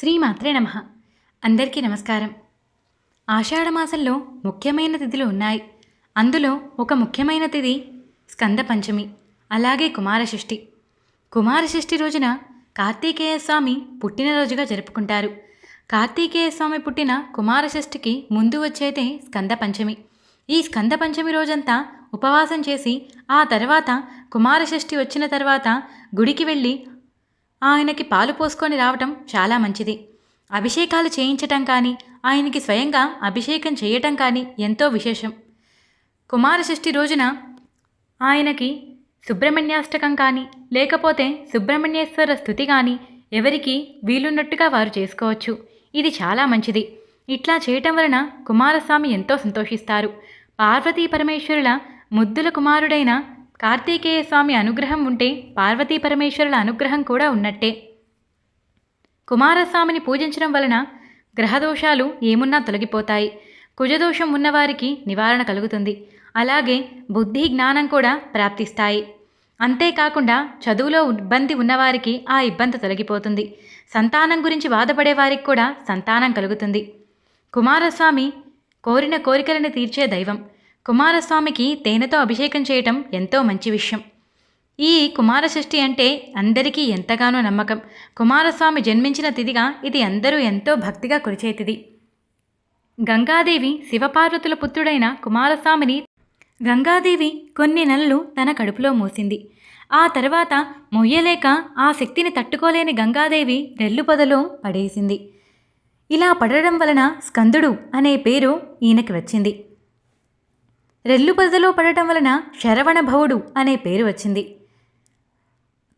శ్రీమాత్రే నమ. అందరికీ నమస్కారం. ఆషాఢమాసంలో ముఖ్యమైన తిథులు ఉన్నాయి. అందులో ఒక ముఖ్యమైన తిథి స్కంద పంచమి అలాగే కుమారషష్ఠి. కుమారషష్ఠి రోజున కార్తీకేయ స్వామి పుట్టినరోజుగా జరుపుకుంటారు. కార్తీకేయ స్వామి పుట్టిన కుమారషష్ఠికి ముందు వచ్చేదే స్కంద పంచమి. ఈ స్కంద పంచమి రోజంతా ఉపవాసం చేసి ఆ తర్వాత కుమారషష్ఠి వచ్చిన తర్వాత గుడికి వెళ్ళి ఆయనకి పాలు పోసుకొని రావటం చాలా మంచిది. అభిషేకాలు చేయించటం కానీ ఆయనకి స్వయంగా అభిషేకం చేయటం కానీ ఎంతో విశేషం. కుమారషష్ఠి రోజున ఆయనకి సుబ్రహ్మణ్యాష్టకం కానీ లేకపోతే సుబ్రహ్మణ్యేశ్వర స్థుతి కానీ ఎవరికి వీలున్నట్టుగా వారు చేసుకోవచ్చు. ఇది చాలా మంచిది. ఇట్లా చేయటం వలన కుమారస్వామి ఎంతో సంతోషిస్తారు. పార్వతీ పరమేశ్వరుల ముద్దుల కుమారుడైన కార్తీకేయ స్వామి అనుగ్రహం ఉంటే పార్వతీ పరమేశ్వరుల అనుగ్రహం కూడా ఉన్నట్టే. కుమారస్వామిని పూజించడం వలన గ్రహదోషాలు ఏమున్నా తొలగిపోతాయి. కుజదోషం ఉన్నవారికి నివారణ కలుగుతుంది. అలాగే బుద్ధి జ్ఞానం కూడా ప్రాప్తిస్తాయి. అంతేకాకుండా చదువులో ఇబ్బంది ఉన్నవారికి ఆ ఇబ్బంది తొలగిపోతుంది. సంతానం గురించి బాధపడే వారికి కూడా సంతానం కలుగుతుంది. కుమారస్వామి కోరిన కోరికలను తీర్చే దైవం. కుమారస్వామికి తేనెతో అభిషేకం చేయటం ఎంతో మంచి విషయం. ఈ కుమారషష్ఠి అంటే అందరికీ ఎంతగానో నమ్మకం. కుమారస్వామి జన్మించిన తిథిగా ఇది అందరూ ఎంతో భక్తిగా కురిచేతిది. గంగాదేవి శివపార్వతుల పుత్రుడైన కుమారస్వామిని గంగాదేవి కొన్ని నెలలు తన కడుపులో మోసింది. ఆ తర్వాత మొయ్యలేక ఆ శక్తిని తట్టుకోలేని గంగాదేవి రెల్లు పొదలో పడేసింది. ఇలా పడడం వలన స్కందుడు అనే పేరు ఈయనకి వచ్చింది. రెల్లు పదలో పడటం వలన శరవణభవుడు అనే పేరు వచ్చింది.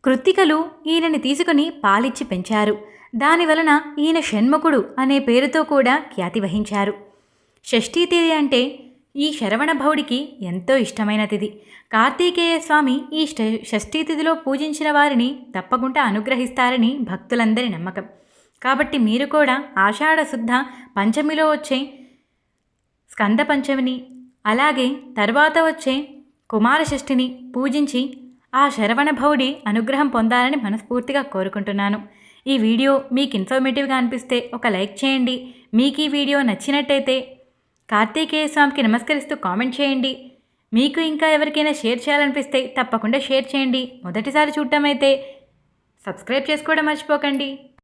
కృత్తికలు ఈయనని తీసుకుని పాలిచ్చి పెంచారు. దానివలన ఈయన షణ్ముఖుడు అనే పేరుతో కూడా ఖ్యాతి వహించారు. షష్ఠీ తిథి అంటే ఈ శరవణభవుడికి ఎంతో ఇష్టమైన తిథి కార్తీకేయ స్వామి ఈ షష్ఠీ తిథిలో పూజించిన వారిని తప్పకుండా అనుగ్రహిస్తారని భక్తులందరి నమ్మకం. కాబట్టి మీరు కూడా ఆషాఢ శుద్ధ పంచమిలో వచ్చే స్కంద పంచమిని అలాగే తర్వాత వచ్చే కుమారషష్ఠిని పూజించి ఆ శరవణభౌడి అనుగ్రహం పొందాలని మనస్ఫూర్తిగా కోరుకుంటున్నాను. ఈ వీడియో మీకు ఇన్ఫర్మేటివ్గా అనిపిస్తే ఒక లైక్ చేయండి. మీకు ఈ వీడియో నచ్చినట్టయితే కార్తీకేయ స్వామికి నమస్కరిస్తూ కామెంట్ చేయండి. మీకు ఇంకా ఎవరికైనా షేర్ చేయాలనిపిస్తే తప్పకుండా షేర్ చేయండి. మొదటిసారి చూడటం అయితే సబ్స్క్రైబ్ చేసుకోవడం మర్చిపోకండి.